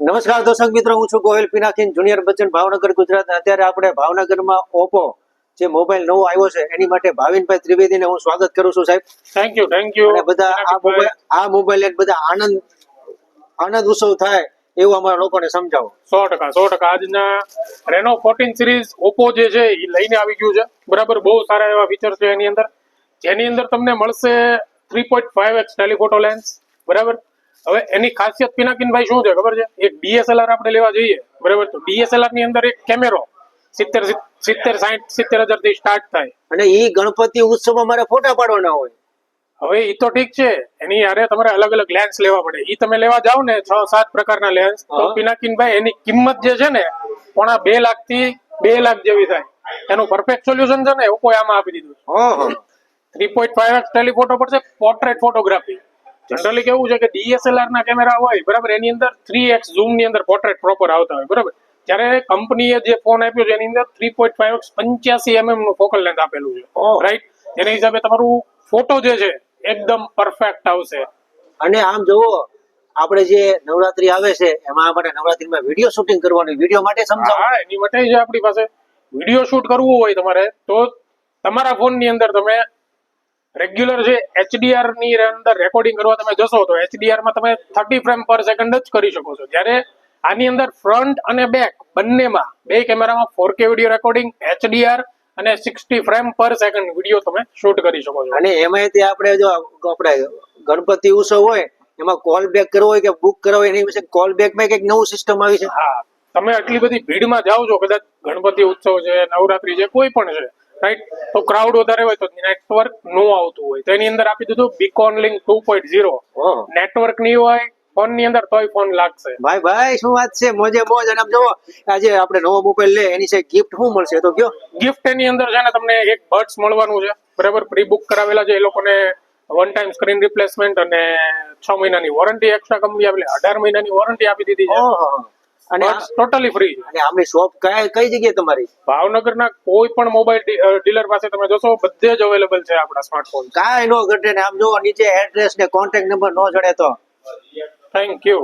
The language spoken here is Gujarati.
નમસ્કાર દર્શક મિત્રો હું છું ગોહિલ પિનાકીન જુનિયર બચ્ચન ભાવનગર ગુજરાત. અત્યારે આપણે ભાવનગરમાં ઓપ્પો જે મોબાઈલ નવો આવ્યો છે એની માટે ભાવિનભાઈ ત્રિવેદીને હું સ્વાગત કરું છું સાહેબ. થેન્ક યુ થેન્ક યુ અને બધા આ મોબાઈલ આ મોબાઈલ લઈને બધા આનંદ આનંદ ઉત્સવ થાય એવું અમારા લોકોને સમજાવો. સો ટકા સો ટકા. આજના રેનો ફોર્ટીન સિરીઝ ઓપ્પો જે છે એ લઈને આવી ગયું છે. બરાબર બહુ સારા એવા ફીચર છે એની અંદર. જેની અંદર તમને મળશે three point five X telephoto lens બરાબર? હવે એની ખાસિયત પિનાકીનભાઈ શું છે? ખબર છે? એક ડીએસએલઆર આપણે લેવા જઈએ. બરાબર? તો ડીએસએલઆરની અંદર એક કેમેરો સિત્તેર સિત્તેર સાઠ સિત્તેર હજારથી સ્ટાર્ટ થાય. અને એ ગણપતિ ઉત્સવમાં મારે ફોટા પાડવાના હોય. હવે એ તો ઠીક છે. એની યારે તમારે અલગ અલગ લેન્સ લેવા પડે. એ તમે લેવા જાઓ ને છ સાત પ્રકારના લેન્સ તો પિનાકીનભાઈ એની કિંમત જે છે ને પોણા બે લાખથી બે લાખ જેવી થાય. એનું પરફેક્ટ સોલ્યુશન છે ને ઓપ્પો આમાં આપી દીધું three point five X telephoto પડશે પોર્ટ્રેટ ફોટોગ્રાફી જનરલી કેવું છે કે ડીએસએલઆર ના કેમેરા હોય બરાબર એની અંદર થ્રી એક્સ ઝૂમની અંદર પોર્ટ્રેટ પ્રોપર આવતા હોય બરાબર? જ્યારે કંપનીએ જે ફોન આપ્યો છે એની અંદર થ્રી પોઈન્ટ ફાઈવ એક્સ પંચ્યાસી એમએમનું ફોકલ લેન્થ આપેલું છે. રાઈટ એના હિસાબે તમારું ફોટો જે છે એકદમ પરફેક્ટ આવશે. અને આમ જોવો આપણે જે નવરાત્રી આવે છે એમાં આપણે નવરાત્રીમાં વીડિયો શૂટિંગ કરવાનું વીડિયો માટે સમજાવો. હા એની માટે છે આપણી પાસે વીડિયો શૂટ કરવું હોય તમારે તો તમારા ફોનની અંદર તમે રેગ્યુલર જે એચડીઆરની અંદર રેકોર્ડિંગ કરવા તમે જશો તો એચડીઆરમાં તમે થર્ટી ફ્રેમ પર સેકન્ડ જ કરી શકો છો. જ્યારે આની અંદર ફ્રન્ટ અને બેક બંનેમાં બે કેમેરામાં four K video recording HDR અને sixty frame per second video તમે શૂટ કરી શકો છો. અને એમાં તે આપણે જો આપણે ગણપતિ ઉત્સવ હોય એમાં કોલ બેક કરવો હોય કે બુક કરવો હોય એની વિશે કોલ બેકમાં કંઈક નવું સિસ્ટમ આવી છે? હા તમે આટલી બધી ભીડમાં જાઓ છો કદાચ ગણપતિ ઉત્સવ છે નવરાત્રી છે કોઈ પણ છે રાઈટ તો ક્રાઉડ વધારે હોય તો નેટવર્ક નો આવતું હોય. તો એની અંદર આપી દીધું beacon link two point zero network નહીં હોય ફોનની અંદર તોય ફોન લાગશે. ભાઈ ભાઈ શું વાત છે? મોજે મોજ. અને આમ જોવો આજે આપણે નવો મોબાઈલ લે એની છે ગિફ્ટ શું મળશે? તો કયો? ગિફ્ટ એની અંદર છે ને તમને એક બર્ડ્સ મળવાનું છે. બરાબર? પ્રી બુક કરાવેલા છે. એ લોકોને વન ટાઈમ સ્ક્રીન રિપ્લેસમેન્ટ અને છ મહિનાની વોરંટી એક્સ્ટ્રા કંપની આપેલી અઢાર મહિનાની વોરંટી આપી દીધી છે. અને ટોટલી ફ્રી અને આમની શોપ કઈ કઈ જગ્યાએ તમારી? ભાવનગરના કોઈ પણ મોબાઈલ ડીલર પાસે તમે જોશો બધે જ અવેલેબલ છે આપણા સ્માર્ટફોન કાંઈ નો ઘટે ને આમ જો નીચે એડ્રેસ ને કોન્ટેક્ટ નંબર નો જડે તો. Thank you